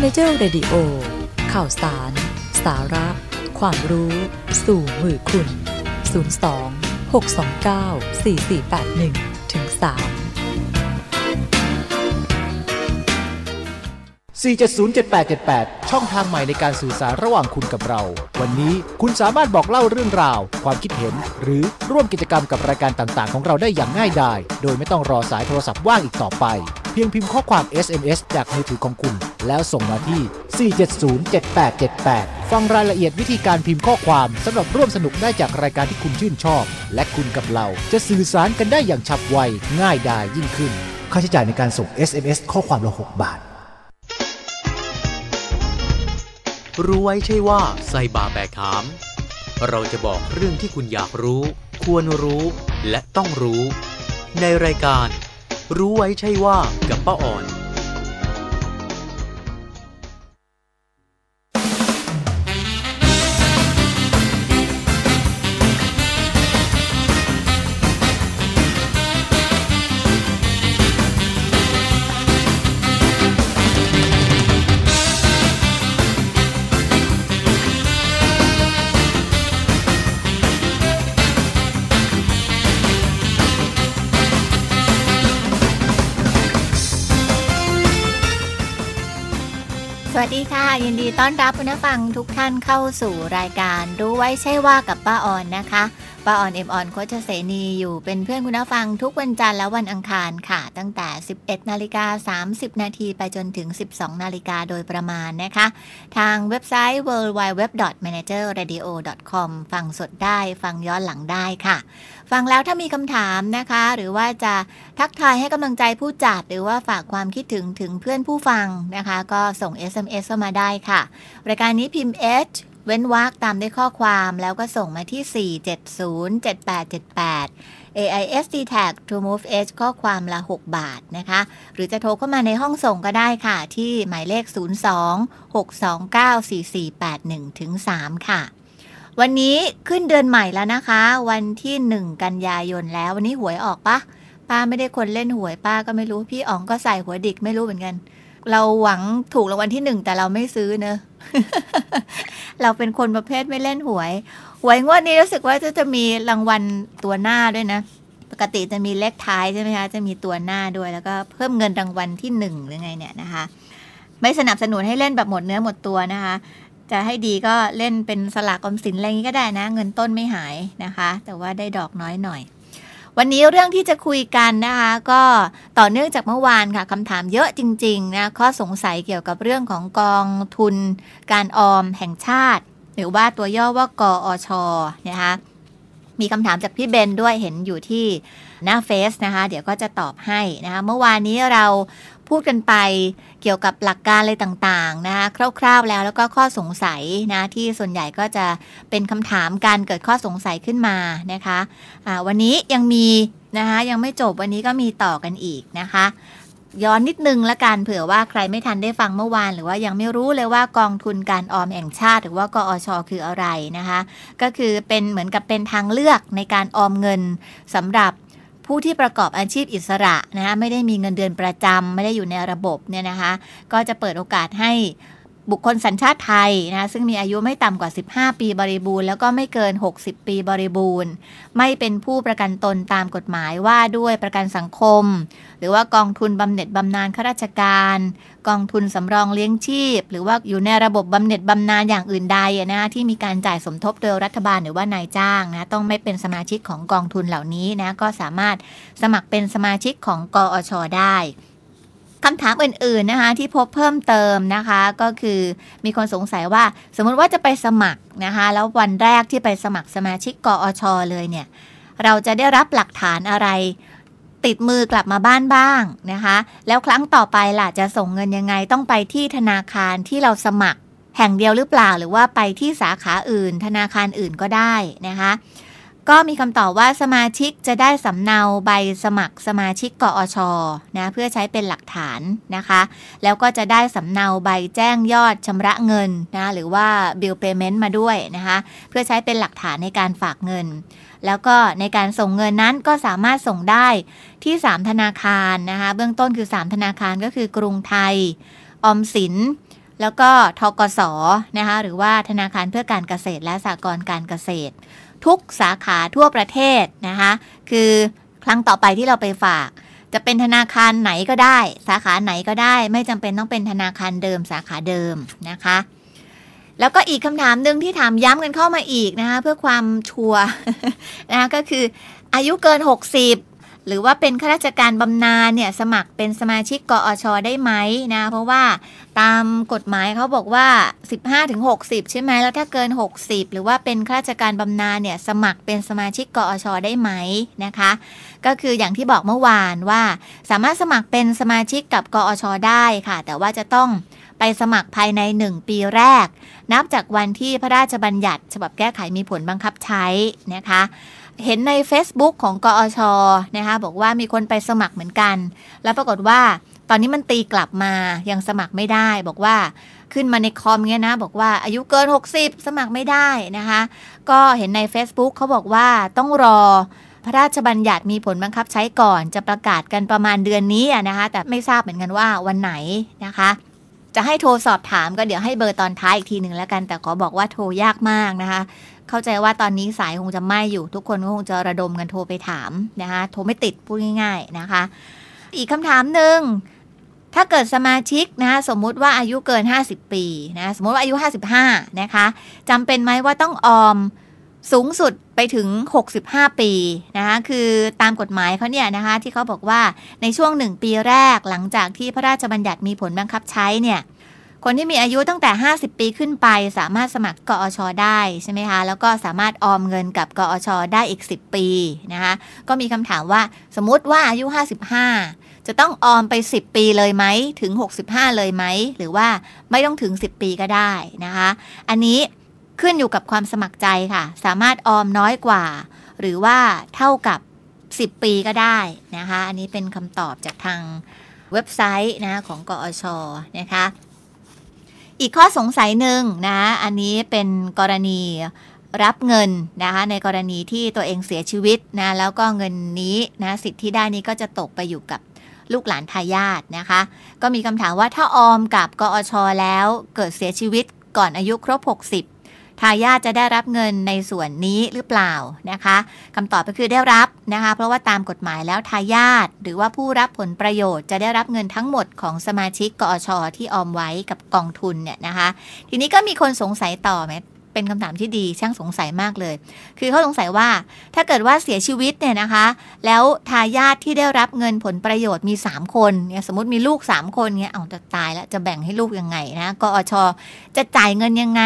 Manager Radio ข่าวสาร สาระ ความรู้ สู่มือคุณ 02 629 4481ถึง3 4707878 ช่องทางใหม่ในการสื่อสารระหว่างคุณกับเรา วันนี้คุณสามารถบอกเล่าเรื่องราว ความคิดเห็น หรือร่วมกิจกรรมกับรายการต่างๆ ของเราได้อย่างง่ายดาย โดยไม่ต้องรอสายโทรศัพท์ว่างอีกต่อไป พียงพิมพ์ข้อความ SMS จากมือถือของคุณ แล้วส่งมาที่ 4707878 ฟังรายละเอียดวิธีการพิมพ์ข้อความสำหรับร่วมสนุกได้จากรายการที่คุณชื่นชอบ และคุณกับเราจะสื่อสารกันได้อย่างฉับไว ง่ายดายยิ่งขึ้น ค่าใช้จ่ายในการส่ง SMS ข้อความละ 6 บาท รู้ไว้ใช่ว่าใส่บาแบกหาม เราจะบอกเรื่องที่คุณอยากรู้ ควรรู้ และต้องรู้ ในรายการ รู้ไว้ใช่ว่ากับป้าอ่อน ยินดีต้อนรับคุณผู้ฟังทุกท่านเข้าสู่รายการรู้ไว้ใช่ว่ากับป้าออนนะคะ ป้าออนเอ็มออนโคชเสนีอยู่เป็นเพื่อนคุณผู้ฟังทุกวันจันทร์และวันอังคารค่ะ ตั้งแต่ 11 นาฬิกา 30 นาทีไปจนถึง 12 นาฬิกาโดยประมาณนะคะ ทางเว็บไซต์ worldwideweb.managerradio.com ฟังสดได้ฟังย้อนหลังได้ค่ะ ฟังแล้วถ้ามีคำถามนะคะ หรือว่าจะทักทายให้กำลังใจผู้จัด หรือว่าฝากความคิดถึงถึงเพื่อนผู้ฟังนะคะ ก็ส่ง SMS เข้ามาได้ค่ะ รายการนี้พิมพ์ H เว้นวรรคตามด้วยข้อความแล้วก็ส่งมาที่ 4707878 AIS d tag to move h ข้อความละ 6 บาทนะคะ หรือจะโทรเข้ามาในห้องส่งก็ได้ค่ะ ที่หมายเลข 02-629-4481ถึง3ค่ะ วันนี้ขึ้นเดือนใหม่แล้วนะคะ วันที่ 1 กันยายนแล้ววันนี้หวยออกปะป้าไม่ได้คนเล่นหวยป้าก็ไม่รู้พี่อ๋องก็ใส่หัวดิกไม่รู้เหมือนกัน เราหวังถูกรางวัลที่หนึ่งแต่เราไม่ซื้อเนอะ เราเป็นคนประเภทไม่เล่นหวย หวยงวดนี้รู้สึกว่าจะจะมีรางวัลตัวหน้าด้วยนะ ปกติจะมีเลขท้ายใช่ไหมคะ จะมีตัวหน้าด้วยแล้วก็เพิ่มเงินรางวัลที่หนึ่งหรือไงเนี่ยนะคะ ไม่สนับสนุนให้เล่นแบบหมดเนื้อหมดตัวนะคะ จะให้ดีก็เล่นเป็นสลากออมสินอะไรอย่างนี้ก็ได้นะ เงินต้นไม่หายนะคะ แต่ว่าได้ดอกน้อยหน่อย วันนี้เรื่องที่จะคุยกันนะคะ ก็ต่อเนื่องจากเมื่อวานค่ะคำถามเยอะจริง ๆ นะ ข้อสงสัยเกี่ยวกับเรื่องของกองทุน การออมแห่งชาติ หรือว่าตัวย่อว่ากออชนะคะมีคำถามจากพี่เบนด้วยเห็นอยู่ที่หน้าเฟซนะคะ เดี๋ยวก็จะตอบให้นะคะ เมื่อวานนี้เรา พูดกันไปเกี่ยวกับหลักการอะไรต่างๆนะคะคร่าวๆแล้วแล้วก็ข้อสงสัยนะที่ส่วนใหญ่ก็จะเป็นคำถามการเกิดข้อสงสัยขึ้นมานะคะะวันนี้ยังมีนะคะยังไม่จบวันนี้ก็มีต่อกันอีกนะคะย้อนนิดนึงละกันเผื่อว่าใครไม่ทันได้ฟังเมื่อวาน หรือว่ายังไม่รู้เลยว่ากองทุนการออมแห่งชาติ หรือว่ากอชคืออะไรนะคะ ก็คือเป็นเหมือนกับเป็นทางเลือกในการออมเงินสำหรับ ผู้ที่ประกอบอาชีพอิสระนะคะไม่ได้มีเงินเดือนประจำไม่ได้อยู่ในระบบเนี่ยนะคะก็จะเปิดโอกาสให้บุคคลสัญชาติไทยนะซึ่งมีอายุไม่ต่ำกว่า 15 ปีบริบูรณ์แล้วก็ไม่เกิน 60 ปีบริบูรณ์ ไม่เป็นผู้ประกันตนตามกฎหมายว่าด้วยประกันสังคม หรือว่ากองทุนบำเหน็จบำนาญข้าราชการ กองทุนสำรองเลี้ยงชีพ หรือว่าอยู่ในระบบบำเหน็จบำนาญอย่างอื่นใดนะที่มีการจ่ายสมทบโดยรัฐบาลหรือว่านายจ้างนะต้องไม่เป็นสมาชิกของกองทุนเหล่านี้นะก็สามารถสมัครเป็นสมาชิกของกอชได้คำถามอื่นๆนะคะที่พบเพิ่มเติมนะคะก็คือมีคนสงสัยว่า สมมุติว่าจะไปสมัครนะคะแล้ววันแรกที่ไปสมัครสมาชิกกอชเลยเนี่ยเราจะได้รับหลักฐานอะไร ติดมือกลับมาบ้านบ้างนะคะ แล้วครั้งต่อไปล่ะจะส่งเงินยังไงต้องไปที่ธนาคารที่เราสมัคร แห่งเดียวหรือเปล่าหรือว่าไปที่สาขาอื่น ธนาคารอื่นก็ได้นะคะ ก็มีคำตอบว่าสมาชิกจะได้สำเนาใบสมัครสมาชิกกอชนะเพื่อใช้เป็นหลักฐานนะคะ แล้วก็จะได้สำเนาใบแจ้งยอดชำระเงินนะหรือว่า bill payment มาด้วยนะคะ เพื่อใช้เป็นหลักฐานในการฝากเงิน แล้วก็ในการส่งเงินนั้นก็สามารถส่งได้ที่ 3 ธนาคารนะคะ เบื้องต้นคือ 3 ธนาคารก็คือกรุงไทย ออมสินแล้วก็ทกสนะคะหรือว่าธนาคารเพื่อการเกษตรและสหกรณ์การเกษตร ทุกสาขาทั่วประเทศนะคะ คือครั้งต่อไปที่เราไปฝาก จะเป็นธนาคารไหนก็ได้ สาขาไหนก็ได้ ไม่จำเป็นต้องเป็นธนาคารเดิมสาขาเดิมนะคะ แล้วก็อีกคำถามหนึ่งที่ถามย้ำกันเข้ามาอีกนะคะ เพื่อความชัวร์นะคะก็คืออายุเกิน 60 หรือว่าเป็นข้าราชการบำนาญเนี่ยสมัครเป็นสมาชิกกอชได้ไหมนะเพราะว่าตามกฎหมายเขาบอกว่า 15ถึง60 ใช่ไหมแล้วถ้าเกิน 60 หรือว่าเป็นข้าราชการบำนาญเนี่ยสมัครเป็นสมาชิกกอชได้ไหมนะคะ ก็คืออย่างที่บอกเมื่อวานว่า สามารถสมัครเป็นสมาชิกกับกอชได้ค่ะ แต่ว่าจะต้องไปสมัครภายใน 1 ปีแรก นับจากวันที่พระราชบัญญัติ ฉบับแก้ไขมีผลบังคับใช้นะคะ เห็นใน Facebook ของกอชนะคะบอกว่ามีคนไปสมัครเหมือนกัน แล้วปรากฏว่าตอนนี้มันตีกลับมายังสมัครไม่ได้ บอกว่าขึ้นมาในคอมเงี้ยนะ บอกว่าอายุเกิน 60 สมัครไม่ได้นะคะ ก็เห็นใน Facebook เขาบอกว่าต้องรอพระราชบัญญัติมีผลบังคับใช้ก่อนจะประกาศกันประมาณเดือนนี้นะคะ แต่ไม่ทราบเหมือนกันว่าวันไหนนะคะจะให้โทรสอบถามก็เดี๋ยวให้เบอร์ตอนท้ายอีกทีหนึ่งแล้วกัน แต่ขอบอกว่าโทรยากมากนะคะ เข้าใจว่าตอนนี้สายคงจะไหม่อยู่ ทุกคนก็คงจะระดมกันโทรไปถามนะคะโทรไม่ติดพูดง่าย ๆนะคะ อีกคำถามหนึ่งถ้าเกิดสมาชิกนะสมมุติว่าอายุเกิน 50 ปีนะสมมติว่าอายุ 55 นะคะจำเป็นไหมว่าต้องออมสูงสุดไปถึง 65 ปีนะคะคือตามกฎหมายเขาเนี่ยนะคะที่เขาบอกว่าในช่วงหนึ่งปีแรกหลังจากที่พระราชบัญญัติมีผลบังคับใช้เนี่ย คนที่มีอายุตั้งแต่ 50 ปีขึ้นไป สามารถสมัครกอชได้ใช่ไหมคะ แล้วก็สามารถออมเงินกับกอชได้อีก 10 ปีนะคะ ก็มีคำถามว่าสมมติว่าอายุ 55 จะต้องออมไป 10 ปีเลยไหมถึง 65 เลยไหม หรือว่าไม่ต้องถึง 10 ปีก็ได้นะคะ อันนี้ขึ้นอยู่กับความสมัครใจค่ะ สามารถออมน้อยกว่า หรือว่าเท่ากับ 10 ปีก็ได้นะคะ อันนี้เป็นคำตอบจากทางเว็บไซต์นะของกอชนะคะ อีกข้อสงสัยหนึ่งนะ อันนี้เป็นกรณีรับเงินนะคะในกรณีที่ตัวเองเสียชีวิตนะแล้วก็เงินนี้นะสิทธิ์ที่ได้นี้ก็จะตกไปอยู่กับลูกหลานทายาทนะคะ ก็มีคำถามว่าถ้าออมกับกอชแล้วเกิดเสียชีวิตก่อนอายุครบ 60 ทายาทจะได้รับเงินในส่วนนี้หรือเปล่านะคะคำตอบก็คือได้รับนะคะ เพราะว่าตามกฎหมายแล้วทายาทหรือว่าผู้รับผลประโยชน์จะได้รับเงินทั้งหมดของสมาชิกกอชที่ออมไว้กับกองทุนเนี่ยนะคะ ทีนี้ก็มีคนสงสัยต่อไหมเป็นคำถามที่ดีช่างสงสัยมากเลย คือเขาสงสัยว่าถ้าเกิดว่าเสียชีวิตเนี่ยนะคะ แล้วทายาทที่ได้รับเงินผลประโยชน์มี 3 คนเนี่ยสมมติมีลูก 3 คนเนี่ยเอาจะตายแล้วจะแบ่งให้ลูกยังไงนะกอชจะจ่ายเงินยังไง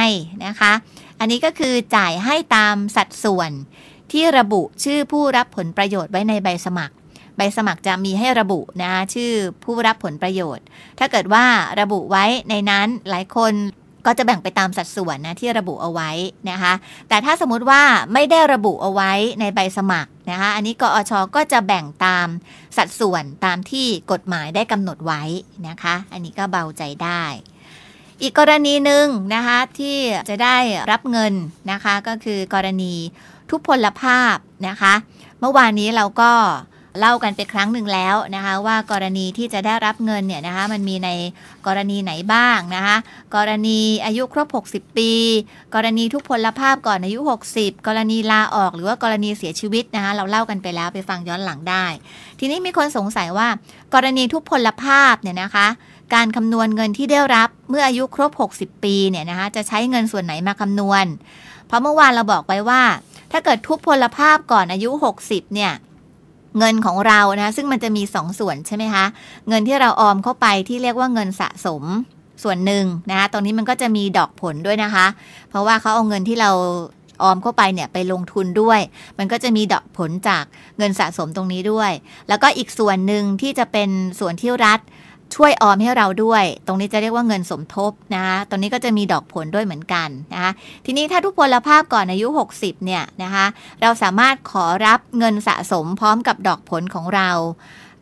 นะคะ อันนี้ก็คือจ่ายให้ตามสัดส่วน ที่ระบุชื่อผู้รับผลประโยชน์ไว้ในใบสมัคร ใบสมัครจะมีให้ระบุนะชื่อผู้รับผลประโยชน์ ถ้าเกิดว่าระบุไว้ในนั้นหลายคนก็จะแบ่งไปตามสัดส่วนนะที่ระบุเอาไว้นะคะ แต่ถ้าสมมติว่าไม่ได้ระบุเอาไว้ในใบสมัครนะคะ อันนี้กอชก็จะแบ่งตามสัดส่วนตามที่กฎหมายได้กำหนดไว้นะคะ อันนี้ก็เบาใจได้ อีกกรณีหนึ่งนะคะที่จะได้รับเงินนะคะก็คือกรณีทุพพลภาพนะคะ เมื่อวานนี้เราก็เล่ากันไปครั้งหนึ่งแล้วนะคะว่ากรณีที่จะได้รับเงินเนี่ยนะคะมันมีในกรณีไหนบ้างนะคะกรณีอายุครบ 60 ปี กรณีทุพพลภาพก่อนอายุ 60 กรณีลาออกหรือว่ากรณีเสียชีวิตนะคะเราเล่ากันไปแล้วไปฟังย้อนหลังได้ ทีนี้มีคนสงสัยว่า กรณีทุพพลภาพเนี่ยนะคะ การคำนวณเงินที่ได้รับเมื่ออายุครบ 60 ปีเนี่ยนะคะจะใช้เงินส่วนไหนมาคำนวณ เพราะเมื่อวานเราบอกไปว่า ถ้าเกิดทุพพลภาพก่อนอายุ 60 เนี่ยเงินของเรานะ ซึ่งมันจะมี2ส่วนใช่ไหมคะ เงินที่เราออมเข้าไปที่เรียกว่าเงินสะสมส่วนหนึ่งนะคะตรงนี้มันก็จะมีดอกผลด้วยนะคะ เพราะว่าเขาเอาเงินที่เราออมเข้าไปเนี่ยไปลงทุนด้วย มันก็จะมีดอกผลจากเงินสะสมตรงนี้ด้วย แล้วก็อีกส่วนหนึ่งที่จะเป็นส่วนที่รัฐ ช่วยออมให้เราด้วย ตรงนี้จะเรียกว่าเงินสมทบนะคะตรงนี้ก็จะมีดอกผลด้วยเหมือนกันนะคะทีนี้ถ้าทุกพลภาพก่อนอายุ 60เนี่ยนะคะเราสามารถขอรับเงินสะสมพร้อมกับดอกผลของเรา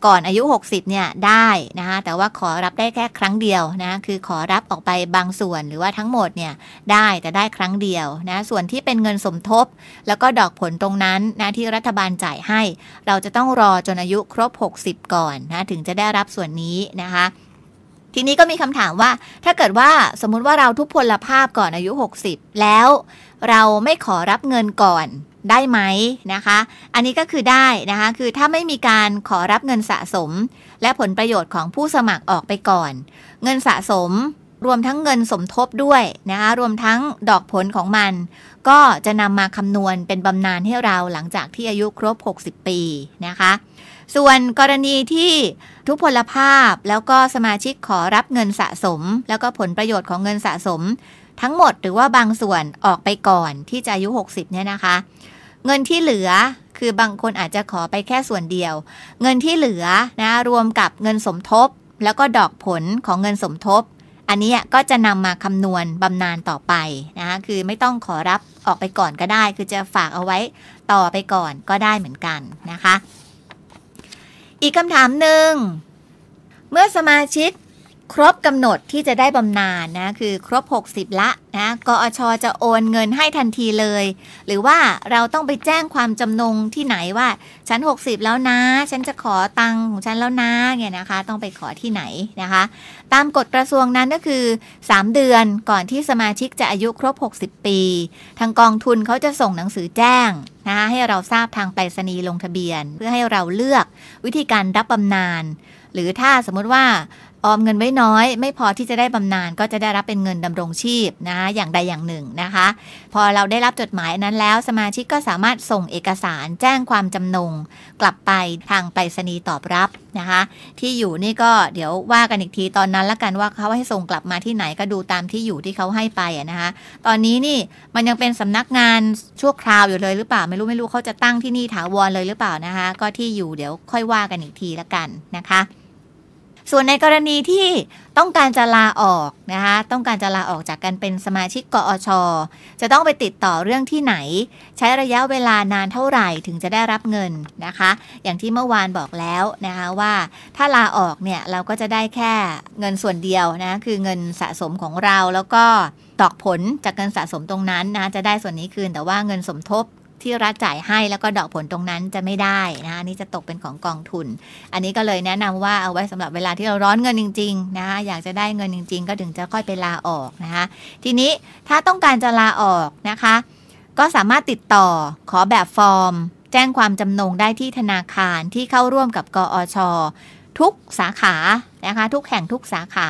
ก่อนอายุ 60 เนี่ยได้นะคะแต่ว่าขอรับได้แค่ครั้งเดียวนะคือขอรับออกไปบางส่วนหรือว่าทั้งหมดเนี่ยได้แต่ได้ครั้งเดียวนะส่วนที่เป็นเงินสมทบ แล้วก็ดอกผลตรงนั้นนะที่รัฐบาลจ่ายให้ เราจะต้องรอจนอายุครบ 60 ก่อนนะถึงจะได้รับส่วนนี้นะคะทีนี้ก็มีคำถามว่า ถ้าเกิดว่าสมมุติว่าเราทุพพลภาพก่อนอายุ 60 แล้วเราไม่ขอรับเงินก่อน ได้ไหมนะคะ อันนี้ก็คือได้นะคะ คือถ้าไม่มีการขอรับเงินสะสม และผลประโยชน์ของผู้สมัครออกไปก่อน เงินสะสมรวมทั้งเงินสมทบด้วยนะคะ รวมทั้งดอกผลของมัน ก็จะนำมาคำนวณเป็นบำนาญให้เราหลังจากที่อายุครบ 60 ปีนะคะ ส่วนกรณีที่ทุพพลภาพแล้วก็สมาชิกขอรับเงินสะสม แล้วก็ผลประโยชน์ของเงินสะสม ทั้งหมดหรือว่าบางส่วนออกไปก่อนที่จะอายุ 60 เนี่ยนะคะ เงินที่เหลือคือบางคนอาจจะขอไปแค่ส่วนเดียว เงินที่เหลือนะรวมกับเงินสมทบ แล้วก็ดอกผลของเงินสมทบ อันนี้ก็จะนำมาคำนวณบำนาญต่อไปนะคะคือไม่ต้องขอรับออกไปก่อนก็ได้ คือจะฝากเอาไว้ต่อไปก่อนก็ได้เหมือนกันนะคะ อีกคำถามหนึ่งเมื่อสมาชิก ครบกำหนดที่จะได้บำนาญนะ คือครบ 60 ละนะกอชจะโอนเงินให้ทันทีเลย หรือว่าเราต้องไปแจ้งความจำนงที่ไหนว่า ฉัน 60 แล้วนะ ฉันจะขอตังค์ของฉันแล้วนะเนี่ยนะคะ ต้องไปขอที่ไหนนะคะ ตามกฎกระทรวงนั้นก็คือ 3 เดือนก่อนที่สมาชิกจะอายุครบ 60 ปี ทางกองทุนเขาจะส่งหนังสือแจ้งนะคะให้เราทราบทางไปรษณีย์ลงทะเบียน เพื่อให้เราเลือกวิธีการรับบำนาญหรือถ้าสมมติว่า ออมเงินไว้น้อย ไม่พอที่จะได้บำนาญก็จะได้รับเป็นเงินดำรงชีพนะ อย่างใดอย่างหนึ่งนะคะ พอเราได้รับจดหมายนั้นแล้ว สมาชิกก็สามารถส่งเอกสารแจ้งความจำนง กลับไปทางไปรษณีย์ตอบรับนะคะ ที่อยู่นี่ก็เดี๋ยวว่ากันอีกทีตอนนั้นละกันว่าเขาให้ส่งกลับมาที่ไหนก็ดูตามที่อยู่ที่เขาให้ไปนะคะ ตอนนี้นี่มันยังเป็นสำนักงานชั่วคราวอยู่เลยหรือเปล่าไม่รู้ไม่รู้เขาจะตั้งที่นี่ถาวรเลยหรือเปล่านะคะ ก็ที่อยู่เดี๋ยวค่อยว่ากันอีกทีละกันนะคะ ส่วนในกรณีที่ต้องการจะลาออกนะคะต้องการจะลาออกจากการเป็นสมาชิกกอช จะต้องไปติดต่อเรื่องที่ไหน ใช้ระยะเวลานานเท่าไหร่ถึงจะได้รับเงินนะคะ อย่างที่เมื่อวานบอกแล้วนะคะว่าถ้าลาออกเนี่ยเราก็จะได้แค่เงินส่วนเดียวนะคือเงินสะสมของเราแล้วก็ดอกผลจากเงินสะสมตรงนั้นนะจะได้ส่วนนี้คืนแต่ว่าเงินสมทบ ที่รัฐจ่ายให้แล้วก็ดอกผลตรงนั้นจะไม่ได้นะนี่จะตกเป็นของกองทุน อันนี้ก็เลยแนะนำว่าเอาไว้สำหรับเวลาที่เราร้อนเงินจริงๆนะคะอยากจะได้เงินจริง ๆ ก็ถึงจะค่อยไปลาออกนะคะทีนี้ถ้าต้องการจะลาออกนะคะ ก็สามารถติดต่อขอแบบฟอร์ม แจ้งความจำนงได้ที่ธนาคารที่เข้าร่วมกับกอชทุกสาขานะคะทุกแห่งทุกสาขา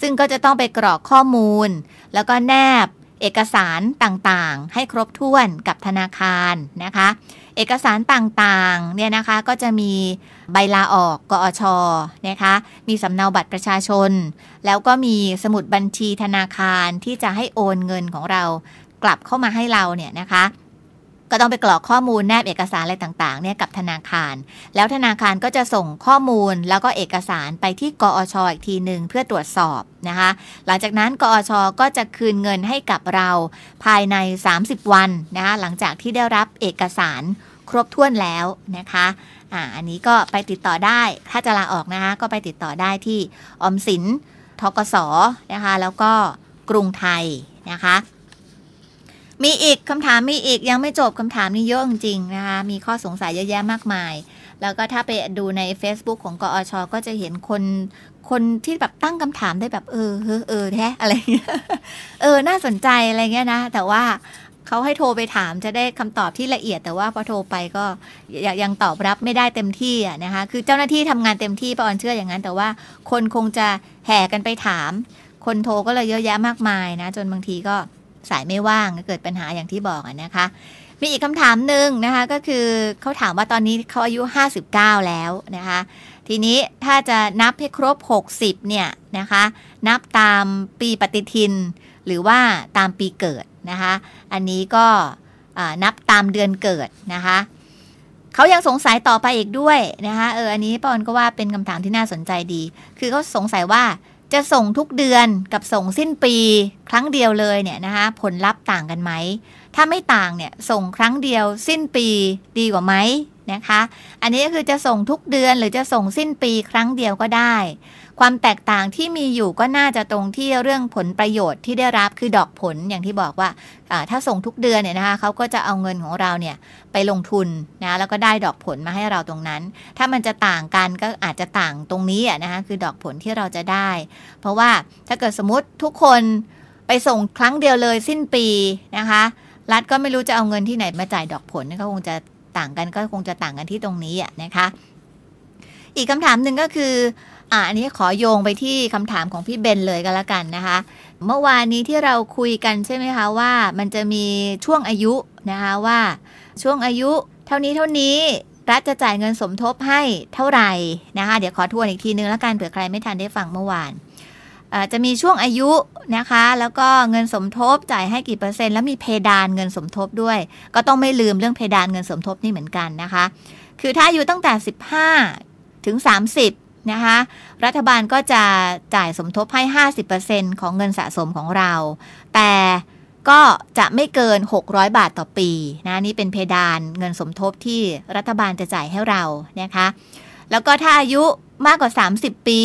ซึ่งก็จะต้องไปกรอกข้อมูล แล้วก็แนบ เอกสารต่างๆ ให้ครบถ้วนกับธนาคารนะคะ เอกสารต่างๆเนี่ยนะคะก็จะมีใบลาออกกอชนะคะมีสำเนาบัตรประชาชน แล้วก็มีสมุดบัญชีธนาคารที่จะให้โอนเงินของเรากลับเข้ามาให้เราเนี่ยนะคะ ก็ต้องไปกรอกข้อมูลแนบเอกสารอะไรต่างๆเนี่ยกับธนาคาร แล้วธนาคารก็จะส่งข้อมูลแล้วก็เอกสารไปที่กอชออีกทีหนึ่งเพื่อตรวจสอบนะคะ หลังจากนั้นกอชก็จะคืนเงินให้กับเราภายใน 30 วันนะคะหลังจากที่ได้รับเอกสารครบถ้วนแล้วนะคะอ่าอันนี้ก็ไปติดต่อได้ ถ้าจะลาออกนะคะก็ไปติดต่อได้ที่อมสินทกสนะคะแล้วก็กรุงไทยนะคะ มีอีกคำถามมีอีกยังไม่จบคำถามนี้เยอะจริงๆนะคะ มีข้อสงสัยเยอะแยะมากมาย แล้วก็ถ้าไปดูใน Facebook ของกอช ก็จะเห็นคนคนที่แบบตั้งคำถามได้แบบ เออเออเออแท้อะไรเงี้ยเออ น่าสนใจอะไรเงี้ยนะ แต่ว่าเขาให้โทรไปถามจะได้คำตอบที่ละเอียดแต่ว่าพอโทรไปก็ยังตอบรับไม่ได้เต็มที่อะนะคะ คือเจ้าหน้าที่ทำงานเต็มที่ปอนเชื่ออย่างนั้น แต่ว่าคนคงจะแห่กันไปถาม คนโทรก็เลยเยอะแยะมากมายนะ จนบางทีก็ สายไม่ว่างเกิดปัญหาอย่างที่บอกนะคะ มีอีกคำถามหนึ่งนะคะ ก็คือเขาถามว่าตอนนี้เขาอายุ 59 แล้วนะคะ ทีนี้ถ้าจะนับให้ครบ 60 เนี่ยนะคะ นับตามปีปฏิทิน หรือว่าตามปีเกิดนะคะ อันนี้ก็นับตามเดือนเกิดนะคะเขายังสงสัยต่อไปอีกด้วยนะคะเอออันนี้ปอนก็ว่าเป็นคำถามที่น่าสนใจดี คือเขาสงสัยว่า จะส่งทุกเดือนกับส่งสิ้นปีครั้งเดียวเลยเนี่ยนะคะผลลัพธ์ต่างกันไหม ถ้าไม่ต่างเนี่ยส่งครั้งเดียวสิ้นปีดีกว่าไหมนะคะ อันนี้ก็คือจะส่งทุกเดือนหรือจะส่งสิ้นปีครั้งเดียวก็ได้ ความแตกต่างที่มีอยู่ก็น่าจะตรงที่เรื่องผลประโยชน์ที่ได้รับคือดอกผลอย่างที่บอกว่าถ้าส่งทุกเดือนเนี่ยนะคะเขาก็จะเอาเงินของเราเนี่ยไปลงทุนนะแล้วก็ได้ดอกผลมาให้เราตรงนั้น ถ้ามันจะต่างกันก็อาจจะต่างตรงนี้นะคะคือดอกผลที่เราจะได้ เพราะว่าถ้าเกิดสมมติทุกคนไปส่งครั้งเดียวเลยสิ้นปีนะคะรัฐก็ไม่รู้จะเอาเงินที่ไหนมาจ่ายดอกผลก็คงจะต่างกันก็คงจะต่างกันที่ตรงนี้อะนะคะ อีกคำถามหนึ่งก็คือ อ่าอันนี้ขอโยงไปที่คำถามของพี่เบนเลยก็แล้วกันนะคะ เมื่อวานนี้ที่เราคุยกันใช่ไหมคะว่า มันจะมีช่วงอายุนะคะว่าช่วงอายุ เท่านี้เท่านี้รัฐจะจ่ายเงินสมทบให้เท่าไหร่นะคะ เดี๋ยวขอทวนอีกทีนึงแล้วกันเผื่อใครไม่ทันได้ฟังเมื่อวานจะมีช่วงอายุนะคะ แล้วก็เงินสมทบจ่ายให้กี่เปอร์เซ็นต์แล้วมีเพดานเงินสมทบด้วย ก็ต้องไม่ลืมเรื่องเพดานเงินสมทบนี่เหมือนกันนะคะ คือถ้าอายุตั้งแต่ 15 ถึง 30 นะคะรัฐบาลก็จะจ่ายสมทบให้ 50%ของเงินสะสมของเรา แต่ก็จะไม่เกิน 600 บาทต่อปีนะนี่เป็นเพดานเงินสมทบที่รัฐบาลจะจ่ายให้เรานะคะ แล้วก็ถ้าอายุมากกว่า 30 ปี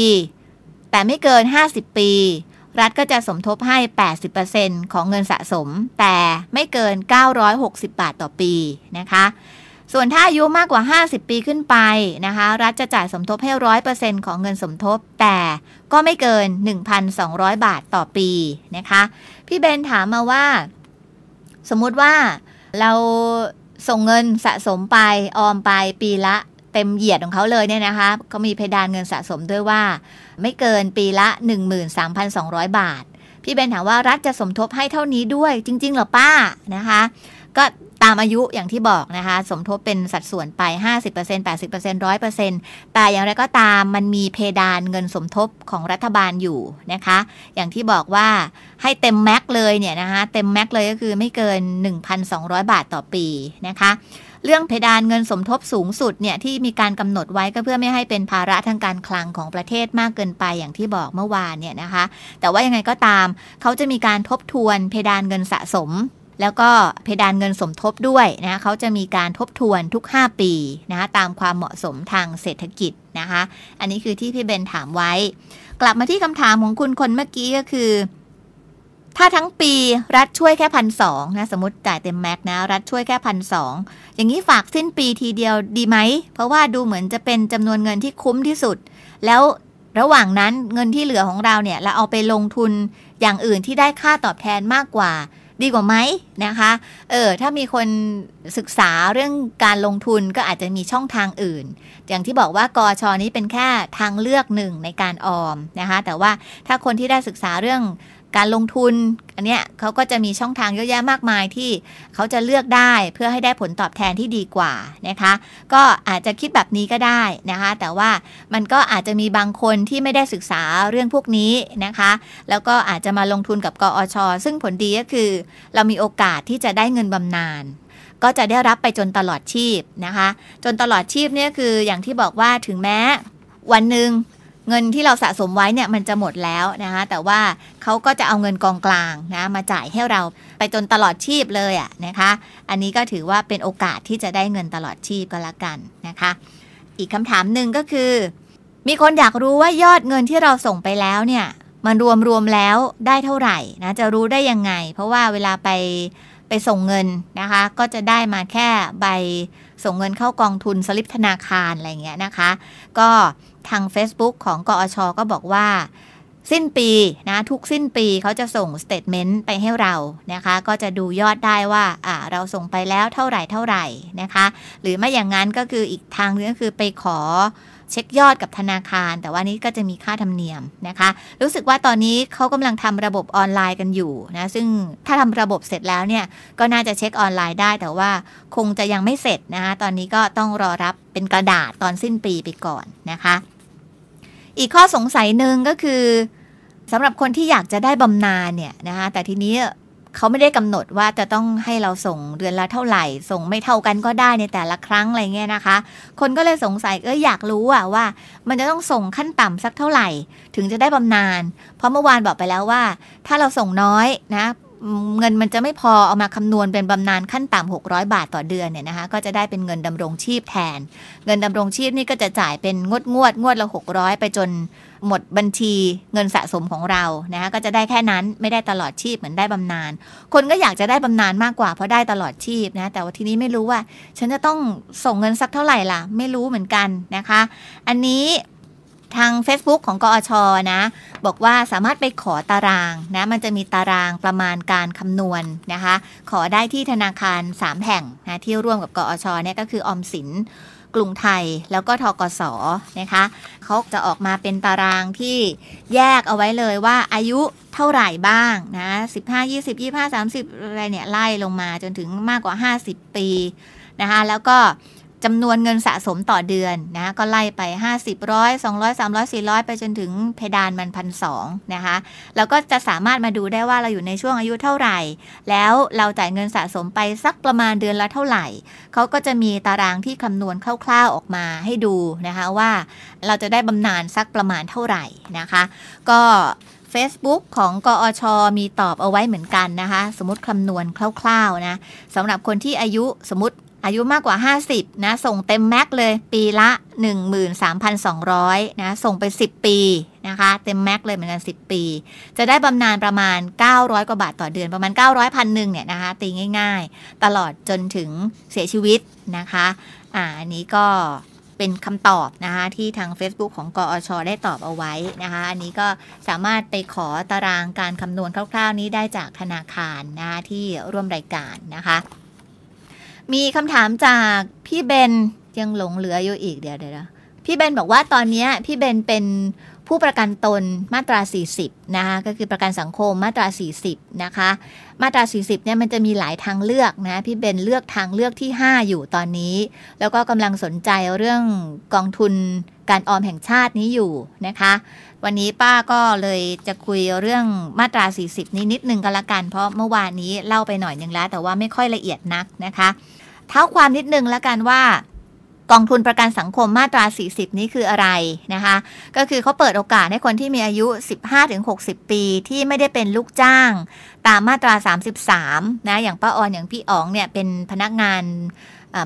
แต่ไม่เกิน 50 ปี รัฐก็จะสมทบให้ 80%ของเงินสะสม แต่ไม่เกิน 960 บาทต่อปีนะคะ ส่วนถ้าอายุมากกว่า 50 ปีขึ้นไปนะคะ รัฐจะจ่ายสมทบให้100%ของเงินสมทบ แต่ก็ไม่เกิน 1,200 บาทต่อปีนะคะ พี่เบนถามมาว่า สมมุติว่าเราส่งเงินสะสมไปออมไปปีละเต็มเหยียดของเขาเลยเนี่ยนะคะเขามีเพดานเงินสะสมด้วยว่า ไม่เกินปีละ 13,200 บาท พี่เบนถามว่ารัฐจะสมทบให้เท่านี้ด้วยจริงๆหรอป้านะคะ ก็ ตามอายุอย่างที่บอกนะคะ สมทบเป็นสัดส่วนไป 50% 80% 100%แต่อย่างไรก็ตามมันมีเพดานเงินสมทบของรัฐบาลอยู่นะคะ อย่างที่บอกว่าให้เต็มแม็กเลยเนี่ยนะคะเต็มแม็กเลยก็คือไม่เกิน 1,200 บาทต่อปีนะคะเรื่องเพดานเงินสมทบสูงสุดเนี่ยที่มีการกำหนดไว้ก็เพื่อไม่ให้เป็นภาระทางการคลังของประเทศมากเกินไปอย่างที่บอกเมื่อวานเนี่ยนะคะ แต่ว่ายังไงก็ตามเขาจะมีการทบทวนเพดานเงินสะสม แล้วก็เพดานเงินสมทบด้วยนะเขาจะมีการทบทวนทุก 5 ปีนะคะตามความเหมาะสมทางเศรษฐกิจนะคะ อันนี้คือที่พี่เบนถามไว้ กลับมาที่คำถามของคุณคนเมื่อกี้ก็คือ ถ้าทั้งปีรัฐช่วยแค่พันสองนะสมมติจ่ายเต็มแม็กนะรัฐช่วยแค่พันสองอย่างนี้ฝากสิ้นปีทีเดียวดีไหม เพราะว่าดูเหมือนจะเป็นจำนวนเงินที่คุ้มที่สุด แล้วระหว่างนั้นเงินที่เหลือของเราเนี่ยเราเอาไปลงทุนอย่างอื่นที่ได้ค่าตอบแทนมากกว่า ดีกว่าไหมนะคะ เออ ถ้ามีคนศึกษาเรื่องการลงทุนก็อาจจะมีช่องทางอื่น อย่างที่บอกว่ากอชอนี้เป็นแค่ทางเลือกหนึ่งในการออมนะคะ แต่ว่าถ้าคนที่ได้ศึกษาเรื่อง การลงทุน อันเนี้ยเขาก็จะมีช่องทางเยอะแยะมากมายที่เขาจะเลือกได้เพื่อให้ได้ผลตอบแทนที่ดีกว่านะคะ ก็อาจจะคิดแบบนี้ก็ได้นะคะ แต่ว่ามันก็อาจจะมีบางคนที่ไม่ได้ศึกษาเรื่องพวกนี้นะคะ แล้วก็อาจจะมาลงทุนกับกอช ซึ่งผลดีก็คือ เรามีโอกาสที่จะได้เงินบำนาญก็จะได้รับไปจนตลอดชีพนะคะ จนตลอดชีพเนี่ยคืออย่างที่บอกว่าถึงแม้ วันหนึ่ง เงินที่เราสะสมไว้เนี่ยมันจะหมดแล้วนะคะแต่ว่าเขาก็จะเอาเงินกองกลางนะมาจ่ายให้เราไปจนตลอดชีพเลยอะนะคะ อันนี้ก็ถือว่าเป็นโอกาสที่จะได้เงินตลอดชีพก็แล้วกันนะคะ อีกคำถามหนึ่งก็คือ มีคนอยากรู้ว่ายอดเงินที่เราส่งไปแล้วเนี่ยมันรวมรวมแล้วได้เท่าไหร่นะจะรู้ได้ยังไง เพราะว่าเวลาไปไปส่งเงินนะคะ ก็จะได้มาแค่ใบส่งเงินเข้ากองทุนสลิปธนาคารอะไรเงี้ยนะคะ ก็ ทาง Facebook ของกอชก็บอกว่า สิ้นปีนะทุกสิ้นปีเขาจะส่งสเตทเมนต์ไปให้เรานะคะ ก็จะดูยอดได้ว่าอ่าเราส่งไปแล้วเท่าไหร่เท่าไหร่นะคะ หรือไม่อย่างนั้นก็คืออีกทางนึงก็คือไปขอ เช็คยอดกับธนาคาร แต่ว่านี้ก็จะมีค่าธรรมเนียมนะคะ รู้สึกว่าตอนนี้เขากำลังทำระบบออนไลน์กันอยู่นะซึ่งถ้าทำระบบเสร็จแล้วเนี่ยก็น่าจะเช็คออนไลน์ได้ แต่ว่าคงจะยังไม่เสร็จนะคะตอนนี้ก็ต้องรอรับเป็นกระดาษตอนสิ้นปีไปก่อนนะคะ อีกข้อสงสัยหนึ่งก็คือสำหรับคนที่อยากจะได้บำนาญเนี่ยนะคะแต่ทีนี้ เขาไม่ได้กำหนดว่าจะต้องให้เราส่งเดือนละเท่าไหร่ ส่งไม่เท่ากันก็ได้ในแต่ละครั้งอะไรเงี้ยนะคะ คนก็เลยสงสัยเอออยากรู้อะว่า มันจะต้องส่งขั้นต่ำสักเท่าไหร่ ถึงจะได้บำนาญเพราะเมื่อวานบอกไปแล้วว่า ถ้าเราส่งน้อยนะ เงินมันจะไม่พอเอามาคำนวณเป็นบำนาญขั้นต่ำ600 บาทต่อเดือนเนี่ยนะคะก็จะได้เป็นเงินดำรงชีพแทน เงินดำรงชีพนี่ก็จะจ่ายเป็นงวดงวดงวดละ600 ไปจนหมดบัญชีเงินสะสมของเรานะคะก็จะได้แค่นั้นไม่ได้ตลอดชีพเหมือนได้บำนาญคนก็อยากจะได้บำนาญมากกว่าเพราะได้ตลอดชีพนะแต่ว่าทีนี้ไม่รู้ว่า ฉันจะต้องส่งเงินสักเท่าไหร่ล่ะ ไม่รู้เหมือนกันนะคะ อันนี้ ทาง Facebook ของกอชนะ บอกว่าสามารถไปขอตารางนะมันจะมีตารางประมาณการคำนวณนะคะ ขอได้ที่ธนาคาร 3 แห่งนะที่ร่วมกับกอชเนี่ยก็คือออมสินกรุงไทยแล้วก็ทกสนะคะเขาจะออกมาเป็นตารางที่แยกเอาไว้เลยว่าอายุเท่าไหร่บ้างนะ15 20 25 30 อะไรเนี่ยไล่ลงมาจนถึงมากกว่า 50 ปีนะคะแล้วก็ จำนวนเงินสะสมต่อเดือนนะก็ไล่ไป 50ร้อย200 300 400 ไปจนถึงเพดานมันพันสองนะคะแล้วก็จะสามารถมาดูได้ว่าเราอยู่ในช่วงอายุเท่าไหร่ แล้วเราจ่ายเงินสะสมไปสักประมาณเดือนละเท่าไหร่ เขาก็จะมีตารางที่คำนวณคร่าวๆออกมาให้ดูนะคะว่าเราจะได้บำนาญสักประมาณเท่าไหร่นะคะ ก็ Facebook ของกอชมีตอบเอาไว้เหมือนกันนะคะ สมมติคำนวณคร่าวๆนะสำหรับคนที่อายุสมมติ อายุมากกว่า 50 นะ ส่งเต็มแม็กเลย ปีละ 13,200 นะ ส่งไป 10 ปีนะคะ เต็มแม็กเลยเหมือนกัน 10 ปี จะได้บำนาญประมาณ 900 กว่าบาทต่อเดือน ประมาณ 900พันหนึ่งเนี่ยนะคะ ตีง่าย ๆ ตลอดจนถึงเสียชีวิตนะคะ อ่าอันนี้ก็เป็นคำตอบนะคะที่ทาง Facebook ของกอชได้ตอบเอาไว้นะคะอันนี้ก็สามารถไปขอตารางการคำนวณคร่าว ๆ นี้ได้จากธนาคารนะคะที่ร่วมรายการนะคะ มีคำถามจากพี่เบนยังหลงเหลืออยู่อีกเดี๋ยวเดี๋ยวพี่เบนบอกว่าตอนนี้พี่เบนเป็นผู้ประกันตนมาตรา 40 นะคะก็คือประกันสังคมมาตรา 40 นะคะ มาตรา 40 เนี่ยมันจะมีหลายทางเลือกนะพี่เบนเลือกทางเลือกที่ 5 อยู่ตอนนี้ แล้วก็กำลังสนใจเรื่องกองทุนการออมแห่งชาตินี้อยู่นะคะ วันนี้ป้าก็เลยจะคุยเรื่องมาตรา 40 นี้นิดนึงก็แล้วกัน เพราะเมื่อวานนี้เล่าไปหน่อยนึงแล้ว แต่ว่าไม่ค่อยละเอียดนักนะคะ เท้าความนิดนึงแล้วกันว่ากองทุนประกันสังคมมาตรา 40 นี้คืออะไรนะคะ ก็คือเขาเปิดโอกาสให้คนที่มีอายุ 15-60 ปีที่ไม่ได้เป็นลูกจ้าง ตามมาตรา 33 นะ อย่างป้าออนอย่างพี่อ๋องเนี่ยเป็นพนักงาน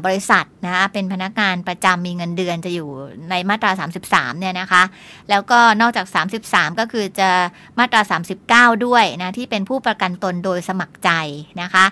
บริษัทนะคะเป็นพนักงานประจำมีเงินเดือนจะอยู่ในมาตรา 33 เนี่ยนะคะ แล้วก็นอกจาก 33 ก็คือจะมาตรา 39 ด้วยนะที่เป็นผู้ประกันตนโดยสมัครใจนะคะ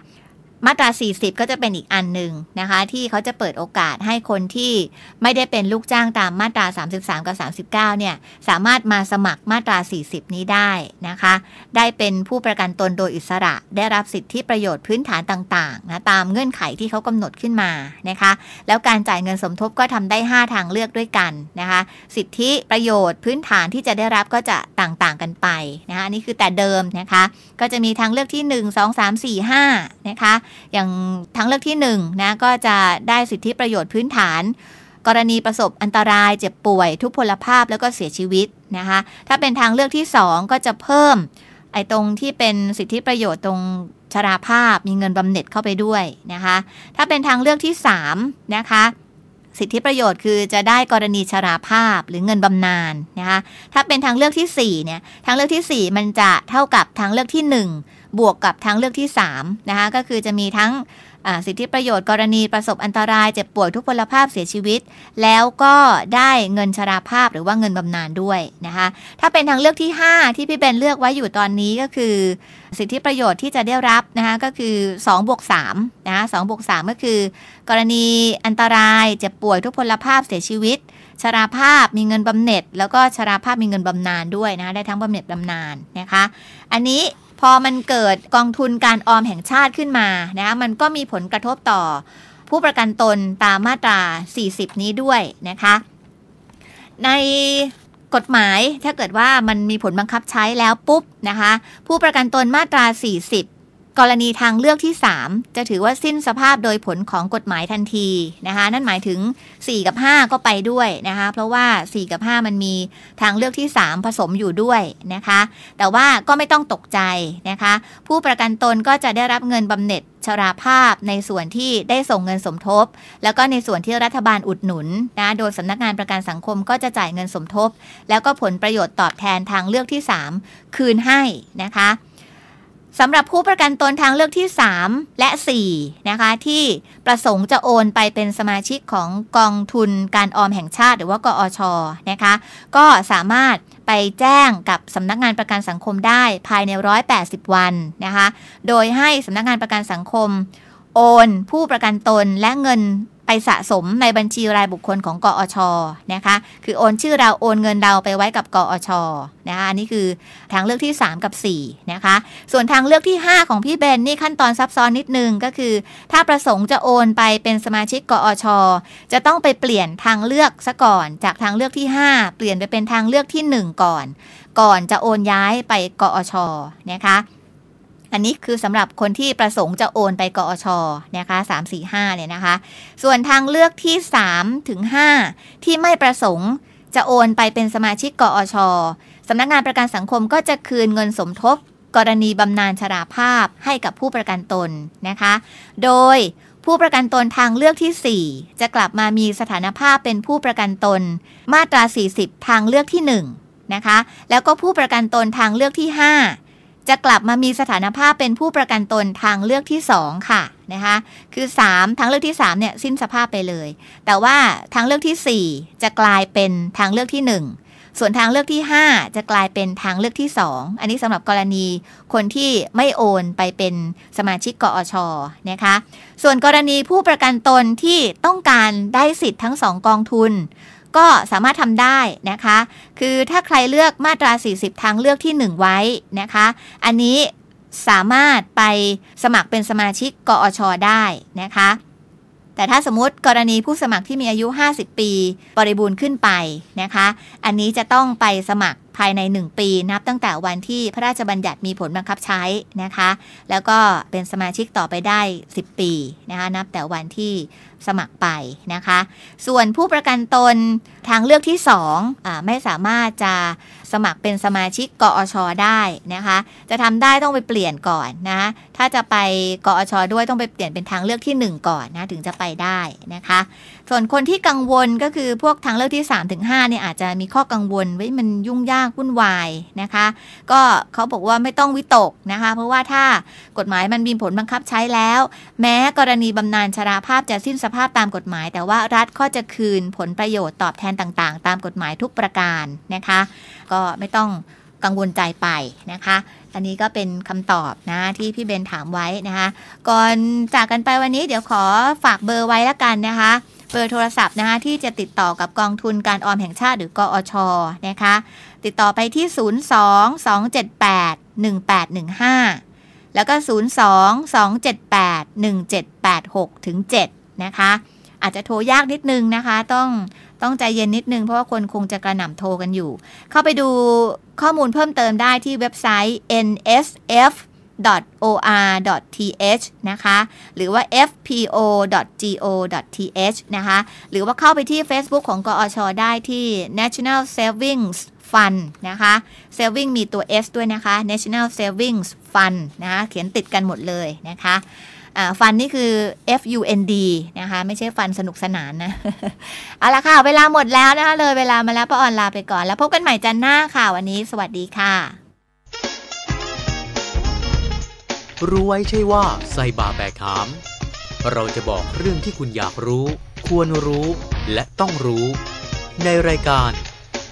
มาตรา 40 ก็จะเป็นอีกอันหนึ่งนะคะ ที่เขาจะเปิดโอกาสให้คนที่ไม่ได้เป็นลูกจ้างตามมาตรา 33 กับ 39 เนี่ย สามารถมาสมัครมาตรา 40 นี้ได้นะคะ ได้เป็นผู้ประกันตนโดยอิสระ ได้รับสิทธิประโยชน์พื้นฐานต่างๆนะตามเงื่อนไขที่เขากำหนดขึ้นมานะคะ แล้วการจ่ายเงินสมทบก็ทำได้ 5 ทางเลือกด้วยกันนะคะ สิทธิประโยชน์พื้นฐานที่จะได้รับก็จะต่างๆกันไปนะคะนนี้คือแต่เดิมนะคะ ก็จะมีทางเลือกที่ 1 2 3 4 5นะคะอย่างทางเลือกที่1นนะก็จะได้สิทธิประโยชน์พื้นฐาน กรณีประสบอันตรายเจ็บป่วย ทุพพลภาพแล้วก็เสียชีวิตนะคะถ้าเป็นทางเลือกที่ 2 ก็จะเพิ่มไอ้ตรงที่เป็นสิทธิประโยชน์ตรงชราภาพมีเงินบำเหน็จเข้าไปด้วยนะคะ ถ้าเป็นทางเลือกที่ 3 นะคะ สิทธิประโยชน์คือจะได้กรณีชราภาพหรือเงินบำนาญนะคะถ้าเป็นทางเลือกที่4เนี่ยทางเลือกที่ 4 มันจะเท่ากับทางเลือกที่ 1 บวกกับทางเลือกที่3นะคะก็คือจะมีทั้งสิทธิประโยชน์กรณีประสบอันตรายเจ็บป่วยทุพพลภาพเสียชีวิต แล้วก็ได้เงินชราภาพหรือว่าเงินบำนาญด้วยนะคะถ้าเป็นทางเลือกที่ 5 ที่พี่เบนเลือกไว้อยู่ตอนนี้ก็คือ สิทธิประโยชน์ที่จะได้รับนะคะก็คือ2บวก3นะสองบวก3ก็คือ กรณีอันตรายเจ็บป่วยทุพพลภาพเสียชีวิต ชราภาพมีเงินบำเหน็จ แล้วก็ชราภาพมีเงินบำนาญด้วยนะได้ทั้งบำเหน็จบำนาญนะคะ อันนี้ พอมันเกิดกองทุนการออมแห่งชาติขึ้นมานะมันก็มีผลกระทบต่อ ผู้ประกันตนตามมาตรา 40 นี้ด้วยนะคะ ในกฎหมายถ้าเกิดว่ามันมีผลบังคับใช้แล้วปุ๊บนะคะ ผู้ประกันตนมาตรา 40 กรณีทางเลือกที่ 3 จะถือว่าสิ้นสภาพโดยผลของกฎหมายทันทีนะคะนั่นหมายถึง 4 กับ 5 ก็ไปด้วยนะคะเพราะว่า 4 กับ 5 มันมีทางเลือกที่ 3 ผสมอยู่ด้วยนะคะ แต่ว่าก็ไม่ต้องตกใจนะคะ ผู้ประกันตนก็จะได้รับเงินบำเหน็จชราภาพในส่วนที่ได้ส่งเงินสมทบ แล้วก็ในส่วนที่รัฐบาลอุดหนุนนะโดยสำนักงานประกันสังคมก็จะจ่ายเงินสมทบ แล้วก็ผลประโยชน์ตอบแทนทางเลือกที่ 3 คืนให้นะคะ สำหรับผู้ประกันตนทางเลือกที่ 3 และ 4 นะคะ ที่ประสงค์จะโอนไปเป็นสมาชิกของกองทุนการออมแห่งชาติ หรือว่ากอชนะคะ ก็สามารถไปแจ้งกับสำนักงานประกันสังคมได้ภายใน 180 วันนะคะ โดยให้สำนักงานประกันสังคม โอน ผู้ประกันตนและเงิน ไปสะสมในบัญชีรายบุคคลของกอชนะคะ คือโอนชื่อเราโอนเงินเราไปไว้กับกอชนะคะอันนี้คือทางเลือกที่ 3 กับ 4 นะคะ ส่วนทางเลือกที่ 5 ของพี่เบนนี่ขั้นตอนซับซ้อนนิดนึงก็คือ ถ้าประสงค์จะโอนไปเป็นสมาชิกกอชจะต้องไปเปลี่ยนทางเลือกซะก่อน จากทางเลือกที่ 5 เปลี่ยนไปเป็นทางเลือกที่ 1 ก่อน ก่อนจะโอนย้ายไปกอชนะคะ อันนี้คือสำหรับคนที่ประสงค์จะโอนไปกอชนะคะ3 4 5เนี่ยนะคะ ส่วนทางเลือกที่3ถึง5ที่ไม่ประสงค์จะโอนไปเป็นสมาชิกกอชสำนักงานประกันสังคมก็จะคืนเงินสมทบ กรณีบำนาญชราภาพให้กับผู้ประกันตนนะคะ โดยผู้ประกันตนทางเลือกที่ 4 จะกลับมามีสถานภาพเป็นผู้ประกันตน มาตรา 40 ทางเลือกที่ 1 นะคะ แล้วก็ผู้ประกันตนทางเลือกที่ 5 จะกลับมามีสถานภาพเป็นผู้ประกันตนทางเลือกที่ 2 ค่ะนะคะคือ 3 ทางเลือกที่ 3เนี่ยสิ้นสภาพไปเลย แต่ว่าทางเลือกที่ 4 จะกลายเป็นทางเลือกที่ 1 ส่วนทางเลือกที่ 5 จะกลายเป็นทางเลือกที่ 2 อันนี้สำหรับกรณีคนที่ไม่โอนไปเป็นสมาชิกกอชนะคะส่วนกรณีผู้ประกันตนที่ต้องการได้สิทธิ์ทั้งสองกองทุน ก็สามารถทำได้นะคะ คือถ้าใครเลือกมาตรา 40 ทางเลือกที่ 1 ไว้นะคะ อันนี้สามารถไปสมัครเป็นสมาชิกกอชได้นะคะ แต่ถ้าสมมติกรณีผู้สมัครที่มีอายุ 50 ปี บริบูรณ์ขึ้นไปนะคะ อันนี้จะต้องไปสมัคร ภายใน 1 ปีนับตั้งแต่วันที่พระราชบัญญัติมีผลบังคับใช้นะคะ แล้วก็เป็นสมาชิกต่อไปได้ 10 ปีนะคะนับแต่วันที่สมัครไปนะคะ ส่วนผู้ประกันตนทางเลือกที่2อไม่สามารถจะสมัครเป็นสมาชิกกอชได้นะคะ จะทำได้ต้องไปเปลี่ยนก่อนนะ ถ้าจะไปกอชด้วยต้องไปเปลี่ยนเป็นทางเลือกที่ 1 ก่อนนะถึงจะไปได้นะคะส่วนคนที่กังวลก็คือพวกทางเลือกที่3ถึง5เนี่ยอาจจะมีข้อกังวลว่ามันยุ่งยากวุ่นวายนะคะ ก็เขาบอกว่าไม่ต้องวิตกนะคะ เพราะว่าถ้ากฎหมายมันมีผลบังคับใช้แล้ว แม้กรณีบำนาญชราภาพจะสิ้นสภาพตามกฎหมาย แต่ว่ารัฐก็จะคืนผลประโยชน์ตอบแทนต่างๆ ตามกฎหมายทุกประการนะคะ ก็ไม่ต้องกังวลใจไปนะคะ อันนี้ก็เป็นคำตอบนะที่พี่เบนถามไว้นะคะ ก่อนจากกันไปวันนี้เดี๋ยวขอฝากเบอร์ไว้ละกันนะคะ เบอร์โทรศัพท์นะคะที่จะติดต่อกับกองทุนการออมแห่งชาติหรือกอชนะคะ ติดต่อไปที่ 02-278-1815 แล้วก็ 02-278-1786ถึง7นะคะ อาจจะโทรยากนิดนึงนะคะ ต้องต้องใจเย็นนิดนึงเพราะว่าคนคงจะกระหน่ำโทรกันอยู่ เข้าไปดูข้อมูลเพิ่มเติมได้ที่เว็บไซต์ nsf or.th นะคะ หรือว่า fpo.go.th นะคะ หรือว่าเข้าไปที่ Facebook ของกอชได้ที่ National Savings Fund นะคะ Saving มีตัว S ด้วยนะคะ National Savings Fund นะคะ เขียนติดกันหมดเลยนะคะฟันนี่คือ F U N D นะคะ ไม่ใช่ฟันสนุกสนานนะ เอาละค่ะ เวลาหมดแล้วนะคะเลยเวลามาแล้วป้าออนลาไปก่อน แล้วพบกันใหม่จันหน้าค่ะ วันนี้สวัสดีค่ะ รู้ไว้ใช่ว่าใส่บาแบกหาม เราจะบอกเรื่องที่คุณอยากรู้ ควรรู้และต้องรู้ ในรายการ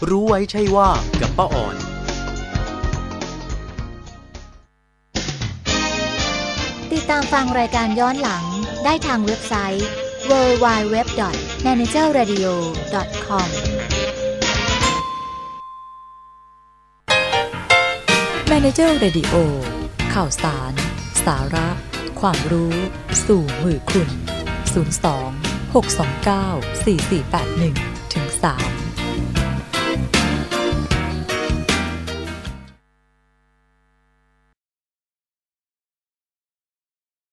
รู้ไว้ใช่ว่ากับป้าอ่อน ติดตามฟังรายการย้อนหลังได้ทางเว็บไซต์ www.managerradio.com Manager Radio ข่าวสาร สาระ ความรู้ สู่มือคุณ 02 629 4481ถึง3